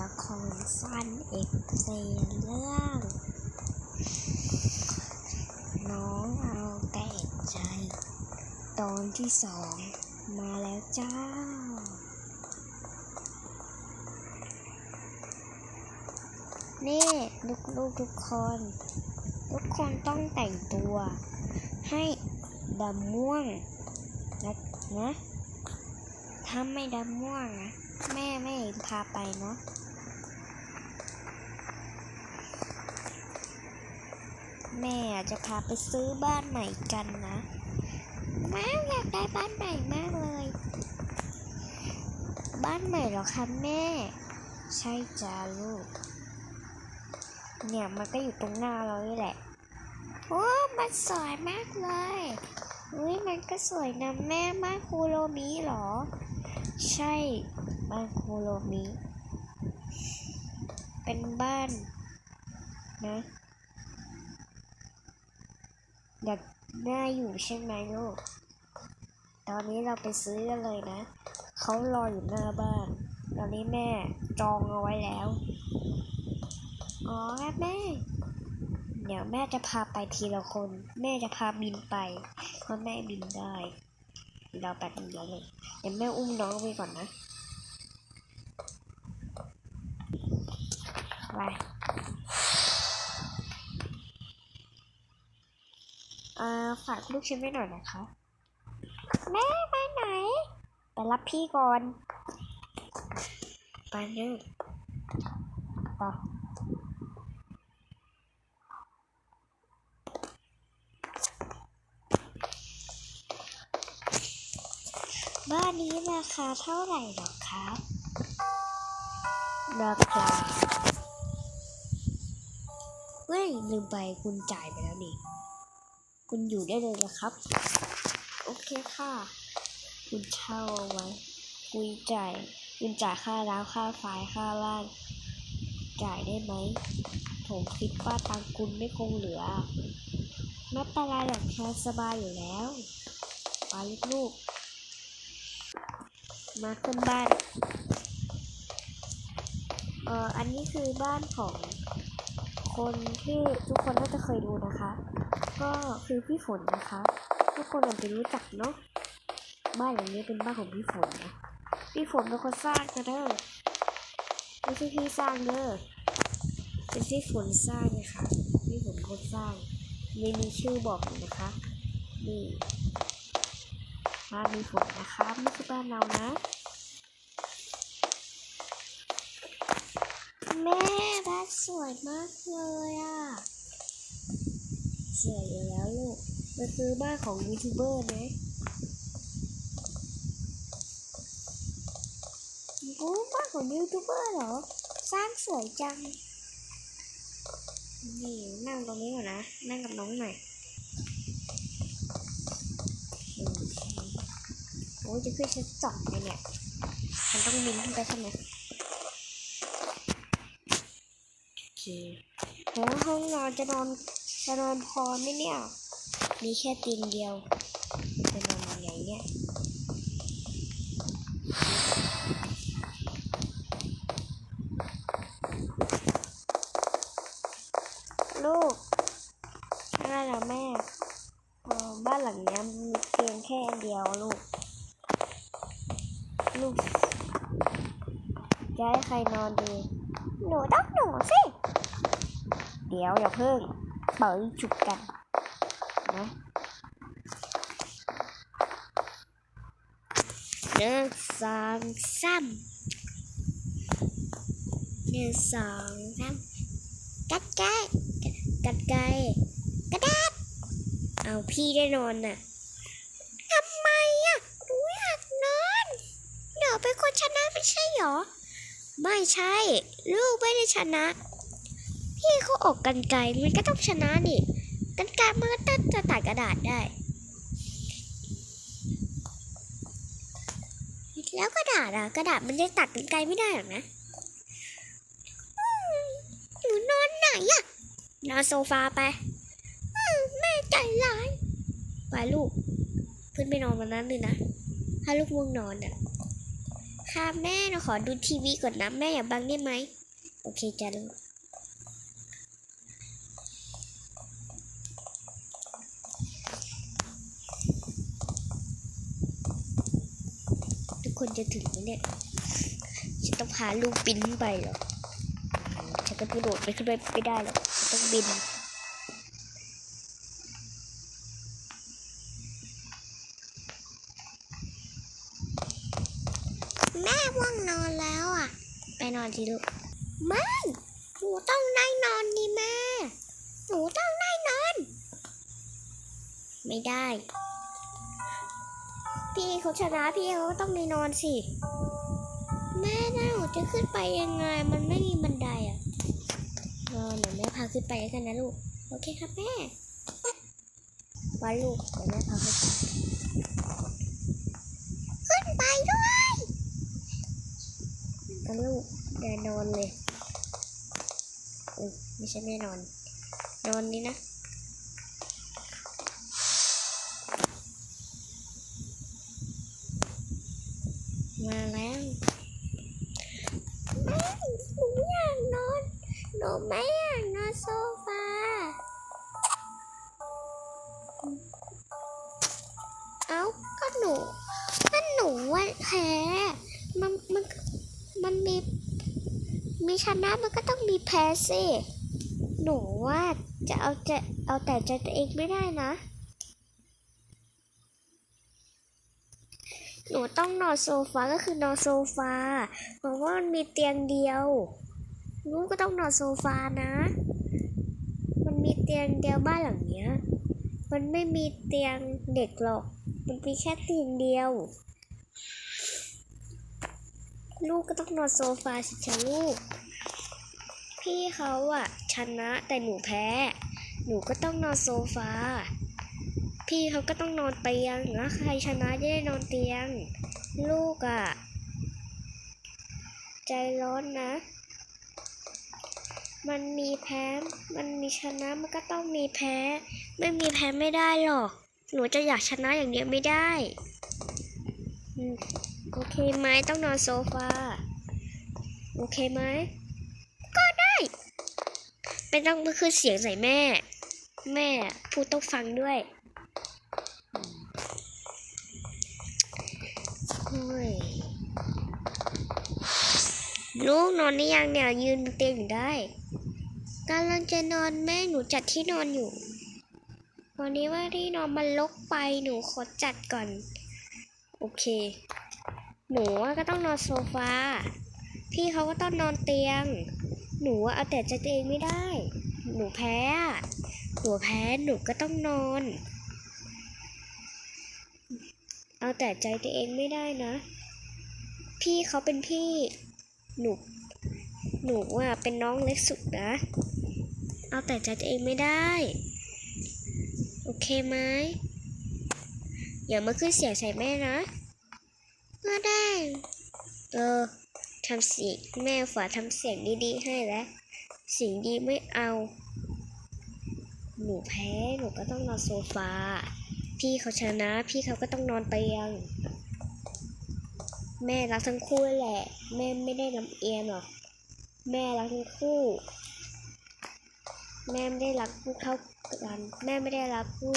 ละครสั้นเอกเซเรื่อง น้องเอาแต่ใจ ตอนที่สองมาแล้วจ้า นี่ลูกๆทุกคน ทุกคนต้องแต่งตัว ให้ดำม่วงนะนะถ้าไม่ดำม่วงนะแม่ไม่พาไปเนาะ แม่จะพาไปซื้อบ้านใหม่กันนะแม่อยากได้บ้านใหม่มากเลย บ้านใหม่หรอคะแม่ ใช่จ้าลูก เนี่ยมันก็อยู่ตรงหน้าเรานี่แหละ โอ้ มันสวยมากเลยอุ้ยมันก็สวยนะแม่บ้านคูโรมิหรอ ใช่บ้านคูโรมิเป็นบ้านนะ อยาก น่าอยู่ใช่ไหมลูก ตอนนี้เราไปซื้อกันเลยนะ เขารออยู่หน้าบ้าน ตอนนี้แม่จองเอาไว้แล้ว อ๋อครับแม่ เดี๋ยวแม่จะพาไปทีละคน แม่จะพาบินไป เพราะแม่บินได้ เราแป๊บเดียวเลยเดี๋ยวแม่อุ้มน้องไปก่อนนะ ไป เอ่อ ฝากลูกชิ้นไว้หน่อยนะคะ แม่ไปไหน ไปรับพี่ก่อน ไปเร็วไปบ้านนี้ราคาเท่าไหร่หรอครับราคาเฮ้ยลืมไปคุณจ่ายไปแล้วนี่ คุณอยู่ได้เลยนะครับ โอเคค่ะ คุณเช่าเอาไว้ คุณจ่ายคุณจ่ายค่าน้ำค่าไฟค่าบ้านจ่ายได้ไหม ผมคิดว่าตังคุณไม่คงเหลือไม่เป็นไรหรอกแค่สบายอยู่แล้วไปลูกมาขึ้นบ้าน เอ่อ อันนี้คือบ้านของ คนที่ทุกคนน่าจะเคยดูนะคะ ก็คือพี่ฝนนะคะ ทุกคนอาจจะรู้จักเนาะบ้านหลังนี้เป็นบ้านของพี่ฝนนะพี่ฝนเป็นคนสร้างนะเด้อไม่ใช่พี่สร้างเด้อเป็นพี่ฝนสร้างนะคะพี่ฝนคนสร้างไม่มีชื่อบอกนะคะนี่บ้านพี่ฝนนะคะไม่ใช่บ้านเรานะแม่บ้าน สวยมากเลยอะสวยอยู่แล้วลูกมาซื้อบ้านของยูทูบเบอร์นะโอ้บ้านของยูทูบเบอร์เหรอ สร้างสวยจัง นี่นั่งตรงนี้ก่อนนะ นั่งกับน้องหน่อยโอ้จะขึ้นชั้นสองเลยเนี่ย มันต้องบินขึ้นไปใช่ไหมโอ เคแล้วห้องนอนจะนอนจะนอนพอไหมเนี่ย มีแค่เตียงเดียวจะนอนยังไงเนี่ยลูกใช่แล้วแม่เอ่บ้านหลังเนี้ยมีเตียงแค่เดียวลูก ลูกจะให้ใครนอนดี เดี๋ยวอย่าเพิ่งเปิดจุกกันนะหนึ่งสองสามหนึ่งสองสามกัดไก่กัดไก่กระดาษเอาพี่ได้นอนน่ะทำไมอะหนูอยากนอนเดี๋ยวเป็นคนชนะไม่ใช่หรอ ไม่ใช่ ลูกไม่ได้ชนะ เขาออกกันไกลมันก็ต้องชนะนี่กันไกลมันก็ต้จะตัดกระดาษได้ แล้วกระดาษอะกระดาษมันจะตัดกันไกลไม่ได้หรอกนะหนูนอนไหนอะนอนโซฟาไปแม่ใจร้ายไปลูกขึ้นไปนอนวันนั้นเลยนะ ถ้าลูกง่วงนอนอะค่ะแม่หนูขอดูทีวีก่อนนะ แม่อย่าบังได้ไหม โอเคจ้ะลูก คนจะถึงไหมเนี่ยฉันต้องพาลูกบินขึ้นไปเหรอฉันก็กระโดดไปขึ้นไปไม่ได้หรอกฉันต้องบินแม่ว่างนอนแล้วอะ ไปนอนสิลูกไม่หนูต้องได้นอนนี่แม่ หนูต้องได้นอน ไม่ได้ พี่เขาชนะพี่เขาต้องได้นอนสิ แม่น่าหนูจะขึ้นไปยังไง มันไม่มีบันไดอะนอนเดี๋ยวแม่พาขึ้นไปกันนะลูก โอเคครับแม่ไว้ลูกเดี๋ยวแม่พาขึ้นไปขึ้นไปด้วยเอาลูกเดี๋ยวนอนเลยอุ้ยไม่ใช่แม่นอน นอนนี่นะ มาแล้วแม่หนูอยากนอน หนู ไม่อยากนอนโซฟาเอ้าก็หนูก็หนูว่าแพ้มันมันมันมีมีชนะมันก็ต้องมีแพ้สิหนูว่าจะเอาจะเอาแต่ใจตัวเองไม่ได้นะ หนูต้องนอนโซฟาก็คือนอนโซฟาเพราะว่ามันมีเตียงเดียว ลูกก็ต้องนอนโซฟานะ มันมีเตียงเดียวบ้านหลังเนี้ย มันไม่มีเตียงเด็กหรอก มันมีแค่เตียงเดียว ลูกก็ต้องนอนโซฟาสิจ้ะลูก พี่เขาอะชนะแต่หนูแพ้ หนูก็ต้องนอนโซฟา พี่เขาก็ต้องนอนเตียงนะใครชนะจะได้นอนเตียง ลูกอะใจร้อนนะ มันมีแพ้ มันมีชนะ มันก็ต้องมีแพ้ ไม่มีแพ้ไม่ได้หรอก หนูจะอยากชนะอย่างเดียวไม่ได้อืมโอเคไหมต้องนอนโซฟา โอเคไหม ก็ได้ไม่ต้องไปขึ้นเสียงใส่แม่ แม่พูดต้องฟังด้วยโอ้ยลูกนอนได้ยังเนี่ยยืนบนเตียงอยู่ได้ กำลังจะนอนแม่หนูจัดที่นอนอยู่ วันนี้ว่าที่นอนมันลกไปหนูขอจัดก่อน โอเค หนูก็ต้องนอนโซฟา พี่เขาก็ต้องนอนเตียง หนูเอาแต่ใจตัวเองไม่ได้ หนูแพ้ หนูแพ้หนูก็ต้องนอน เอาแต่ใจตัวเองไม่ได้นะ พี่เขาเป็นพี่ หนูหนูอะเป็นน้องเล็กสุดนะ เอาแต่ใจตัวเองไม่ได้ โอเคไหมอย่ามาขึ้นเสียงใส่แม่นะก็ได้ เออทำเสียงแม่ฝาทำเสียงดีๆให้แล้วเสียงดีไม่เอา หนูแพ้หนูก็ต้องนอนโซฟา พี่เขาชนะ พี่เขาก็ต้องนอนเตียงแม่รักทั้งคู่แหละ แม่ไม่ได้ลำเอียงหรอก แม่รักทั้งคู่ แม่ไม่ได้รักลูกเท่ากัน แม่ไม่ได้รักลูก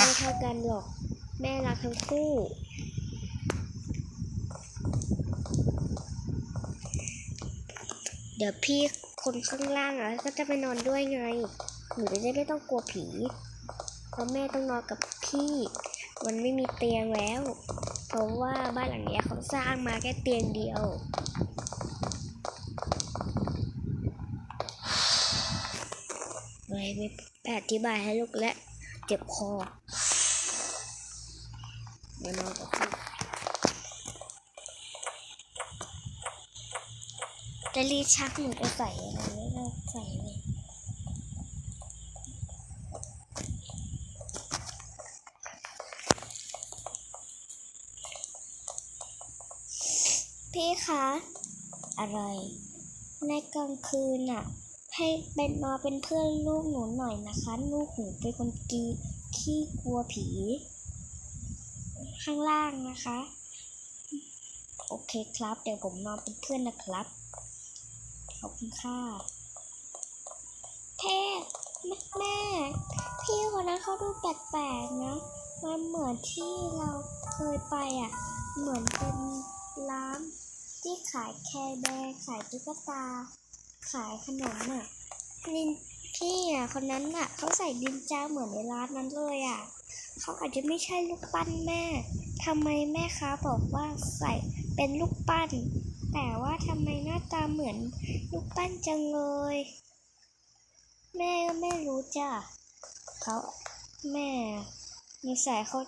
ไม่เท่ากันหรอก แม่รักทั้งคู่เดี๋ยวพี่คนข้างล่างอะก็จะไปนอนด้วยไงหนูจะได้ไม่ต้องกลัวผี เพราะแม่ต้องนอนกับพี่ มันไม่มีเตียงแล้ว เพราะว่าบ้านหลังนี้เขาสร้างมาแค่เตียงเดียว เลย ไม่อธิบายให้ลูกและเจ็บคอมานอนกับพี่จะรีชักหนูจะใส่อะไรไม่ได้ใส่เลยพี่คะ อะไร ในกลางคืนน่ะ ให้เป็นมาเป็นเพื่อนลูกหนูหน่อยนะคะ ลูกหนูเป็นคนกีขี้กลัวผี ข้างล่างนะคะ โอเคครับ เดี๋ยวผมนอนเป็นเพื่อนนะครับ ขอบคุณค่ะเทพแม่แม่พี่คนนั้นเขาดูแปลกๆนะมันเหมือนที่เราเคยไปอะ เหมือนเป็นร้านที่ขายแคร์แบร์ขายตุ๊กตา ขายขนมอะนินพี่อะคนนั้นอะเขาใส่ดินจ้าเหมือนในร้านนั้นเลยอะเขาอาจจะไม่ใช่ลูกปั้นแม่ทำไมแม่ค้าบอกว่าใส่เป็นลูกปั้น แต่ว่าทำไมหน้าตาเหมือนลูกปั้นจังเลย แม่ก็ไม่รู้จ้ะเขาแม่นิสัยเขา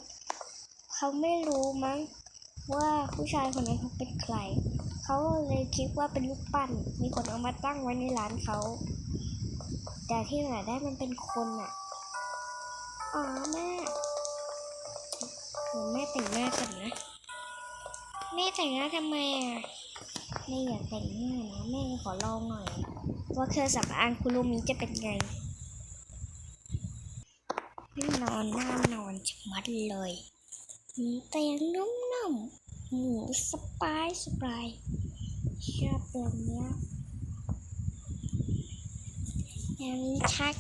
เขาไม่รู้มั้งว่าผู้ชายคนนั้นเขาเป็นใคร เขาเลยคิดว่าเป็นลูกปั้น มีคนเอามาตั้งไว้ในร้านเขา แต่ที่ไหนได้มันเป็นคนอะ อ๋อแม่เดี๋ยวแม่แต่งหน้าก่อนนะ แม่แต่งหน้าทำไมอะแม่อยากแต่งหน้านะแม่ขอลองหน่อย ว่าเครื่องสำอางคุรุมิจะเป็นไงนอนหน้านอนชะมัดเลยมีเตียงนุ่มๆ หมูสปายสปายชอบแบบนี้ยอย่างนี้ชัก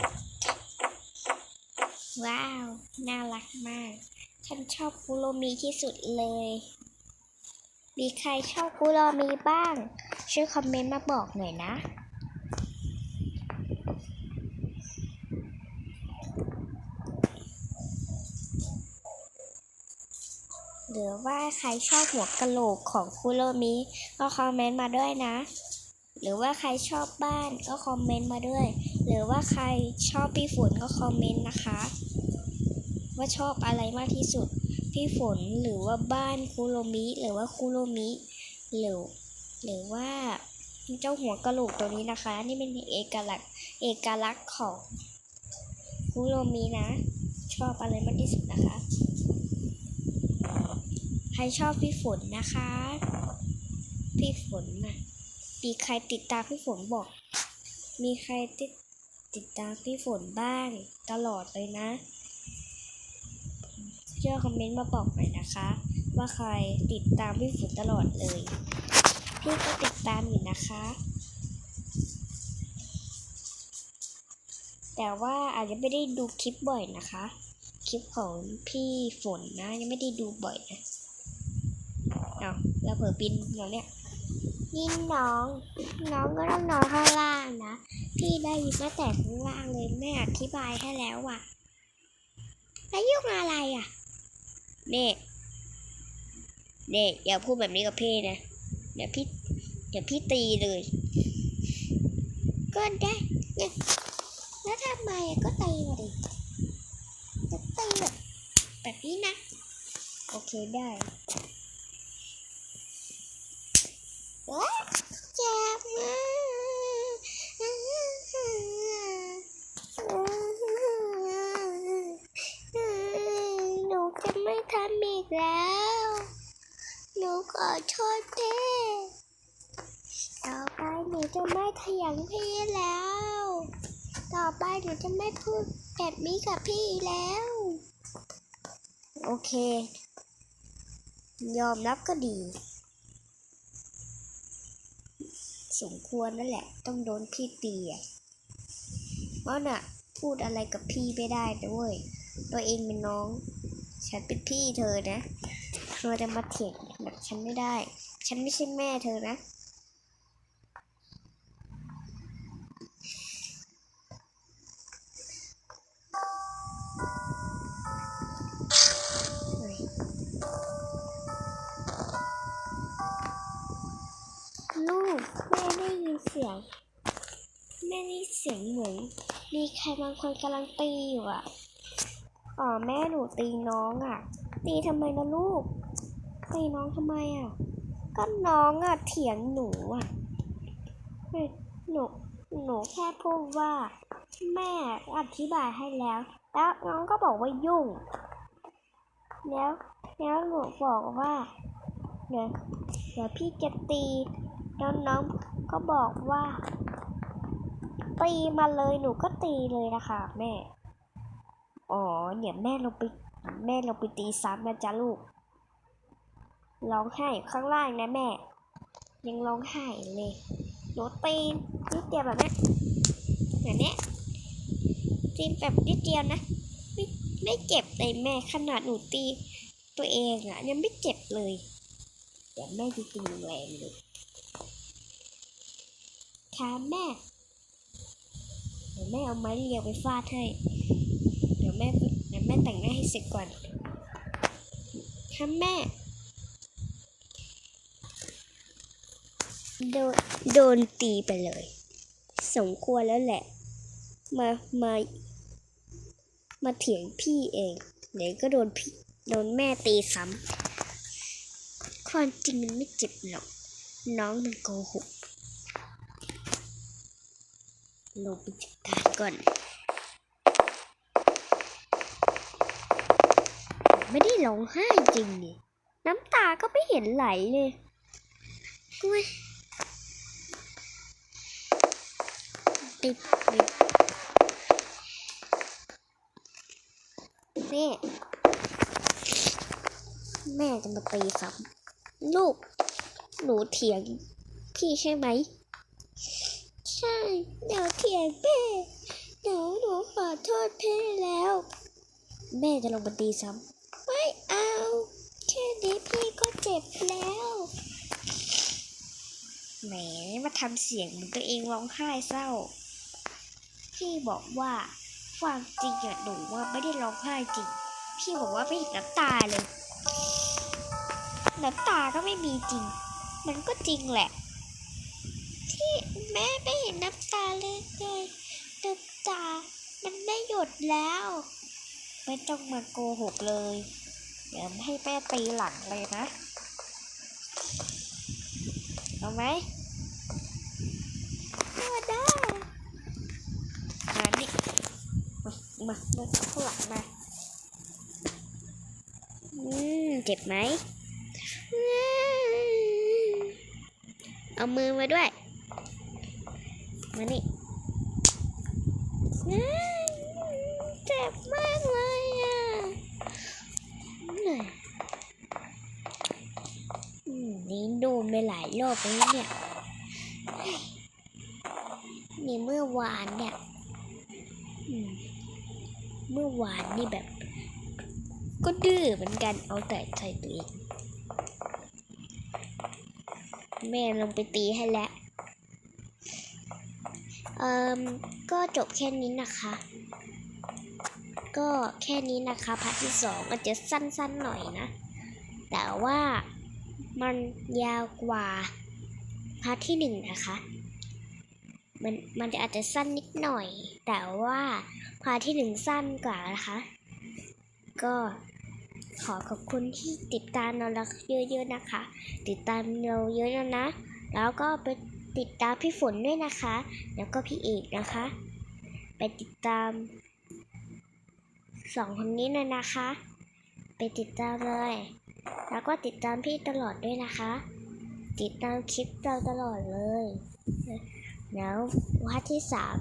ว้าว น่ารักมาก ฉันชอบคุโรมีที่สุดเลย มีใครชอบคุโรมีบ้าง ช่วยคอมเมนต์มาบอกหน่อยนะ หรือว่าใครชอบหัวกะโหลกของคุโรมิก็คอมเมนต์มาด้วยนะ หรือว่าใครชอบบ้านก็คอมเมนต์มาด้วย หรือว่าใครชอบพี่ฝนก็คอมเมนต์นะคะ ว่าชอบอะไรมากที่สุด พี่ฝนหรือว่าบ้านคุโรมิหรือว่าคุโรมิหรือหรือว่าเจ้าหัวกะโหลกตัวนี้นะคะ นี่เป็นเอกลักษณ์เอกลักษณ์ของคุโรมินะ ชอบอะไรมากที่สุดนะคะ ใครชอบพี่ฝนนะคะ พี่ฝนน่ะมีใครติดตามพี่ฝนบอก มีใครติดติดตามพี่ฝนบ้างตลอดเลยนะช่วยคอมเมนต์มาบอกหน่อยนะคะ ว่าใครติดตามพี่ฝนตลอดเลย พี่ก็ติดตามอยู่นะคะ แต่ว่าอาจจะไม่ได้ดูคลิปบ่อยนะคะ คลิปของพี่ฝนนะยังไม่ได้ดูบ่อยนะ อาแล้วเผลอปินแล้วเนี่ยนี่น้อง น้องก็ต้องนอนข้างล่างนะ พี่ได้ยินตั้งแต่ข้างล่างเลยแม่อธิบายให้แล้วอะ แล้วยุ่งอะไรอะเด็กเด็กอย่าพูดแบบนี้กับพี่นะ เดี๋ยวพี่ เดี๋ยวพี่ตีเลย ก็ได้เนี่ยแล้วทำไมก็ตีมาดิจะตีแบบแบบนี้นะ โอเคได้ ว้าเจ็บมากหนูจะไม่ทำอีกแล้ว หนูขอโทษพี่ต่อไปห นูจะไม่ทะยังพี่แล้ว ต่อไปหนูจะไม่พูดแบบนี้กับพี่แล้ว โอเค ยอมรับก็ดี สมควรนั่นแหละ ต้องโดนพี่ตีอะเพราะน่ะ พูดอะไรกับพี่ไม่ได้ด้วยตัวเองเป็นน้อง ฉันเป็นพี่เธอนะเธอจะมาเถียงแบบฉันไม่ได้ ฉันไม่ใช่แม่เธอนะ เสียงเหมือนมีใครบางคนกำลังตีอยู่อะอ๋อแม่หนูตีน้องอะ ตีทำไมนะลูก ตีน้องทำไมอะ ก็น้องอะเถียงหนูอะหนูหนูแค่พูดว่า แม่อธิบายให้แล้ว แล้วน้องก็บอกว่ายุ่ง แล้วแล้วหนูบอกว่าเดี๋ยวเดี๋ยวพี่จะตีแล้วน้องก็บอกว่า ตีมาเลยหนูก็ตีเลยนะคะแม่ อ๋อเดี๋ยแม่ลงไปแม่ลงไปตีซ้ำนะจ๊ะลูก ร้องไห้อยู่ข้างล่างนะแม่ ยังร้องไห้เลยหนูตีนิดเดียวแบบนี้แบบนี้ตีแบบนิดเดียวนะไม่ไม่เจ็บเลยแม่ขนาดหนูตีตัวเองอะยังไม่เจ็บเลยเดี๋ยวแม่จะตีแรงเลยค่ะแม่ ดี๋ยวแม่เอาไม้เรียวไปฟาดให้ เดี๋ยวแม่เดี๋ยวแม่แต่งหน้าให้เสร็จก่อนค่ะแม่ โดนโดนตีไปเลย สมควรแล้วแหละ มา มา มาเถียงพี่เองเดี๋ยวก็โดนพี่โดนแม่ตีซ้ำความจริงมันไม่เจ็บหรอก น้องมันโกหก ลงไปจัดการก่อน ไม่ได้ร้องไห้จริงนี่น้ำตาก็ไม่เห็นไหลเลยอุ้ยติดติดแม่ แม่จะมาตีซ้ำลูก หนูเถียงพี่ใช่ไหม ใช่เดี๋ยวเถียงแม่เดี๋ยวหนูขอโทษพี่แล้ว แม่จะลงมาตีซ้ำไม่เอาแค่นี้พี่ก็เจ็บแล้วแหมมาทำเสียงเหมือนตัวเองร้องไห้เศร้า พี่บอกว่าความจริงอะหนูว่าไม่ได้ร้องไห้จริง พี่บอกว่าไม่เห็นน้ำตาเลยน้ำตาก็ไม่มีจริง มันก็จริงแหละ ที่ แม่ไม่เห็นน้ำตาเลยเลยน้ำตา มันไม่หยดแล้ว ไม่ต้องมาโกหกเลย เดี๋ยวให้แม่ตีหลังเลยนะ เอาไหมก็ได้มานี่มามามาข้างหลังมาอืมเจ็บไหมอืมเอามือมาด้วย มานี่เจ็บมากเลยอะนี่โดนไปหลายรอบแล้วเนี่ย นี่เมื่อวานเนี่ยเมื่อวานนี่แบบ ก็ดื้อเหมือนกันเอาแต่ใจตัวเอง แม่ลงไปตีให้แล้ว เอ่มก็จบแค่นี้นะคะ ก็แค่นี้นะคะพาร์ทที่สองอาจจะสั้นๆหน่อยนะ แต่ว่ามันยาวกว่าพาร์ทที่หนึ่งนะคะมันมันอาจจะสั้นนิดหน่อย แต่ว่าพาร์ทที่หนึ่งสั้นกว่านะคะ ก็ขอขอบคุณที่ติดตามเราเยอะๆนะคะ ติดตามเราเยอะๆนะ แล้วก็ไป ติดตามพี่ฝนด้วยนะคะ แล้วก็พี่เอกนะคะ ไปติดตามสองคนนี้เลยนะคะ ไปติดตามเลย แล้วก็ติดตามพี่ตลอดด้วยนะคะ ติดตามคลิปเราตลอดเลย แล้วพาร์ทที่สาม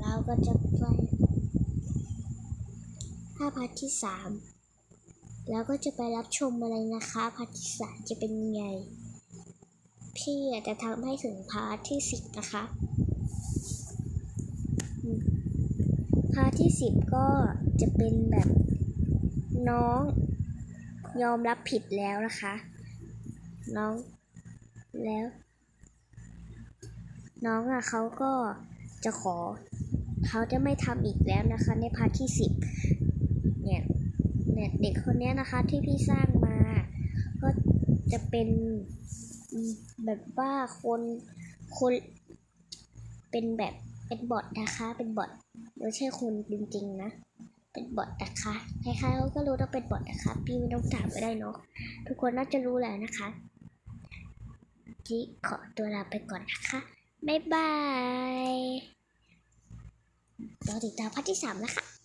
เราก็จะไปถ้าพาร์ทที่สามเราก็จะไปรับชมอะไรนะคะพาร์ทที่สามจะเป็นยังไง พี่อาจจะทำให้ถึงพาร์ทที่สิบนะคะ พาร์ทที่สิบก็จะเป็นแบบน้องยอมรับผิดแล้วนะคะ น้องแล้ว น้องอะเขาก็จะขอเขาจะไม่ทำอีกแล้วนะคะ ในพาร์ทที่สิบเนี่ยเนี่ยเด็กคนนี้นะคะที่พี่สร้างมา ก็จะเป็น แบบว่าคนคนเป็นแบบเป็นบอทนะคะ เป็นบอทไม่ใช่คนจริงๆนะ เป็นบอทนะคะใครๆเขาก็รู้ว่าเป็นบอทนะคะ พี่ไม่ต้องถามก็ได้เนาะทุกคนน่าจะรู้แล้วนะคะจีขอตัวลาไปก่อนนะคะบ๊ายบายรอติดตามพาร์ทที่สามนะคะ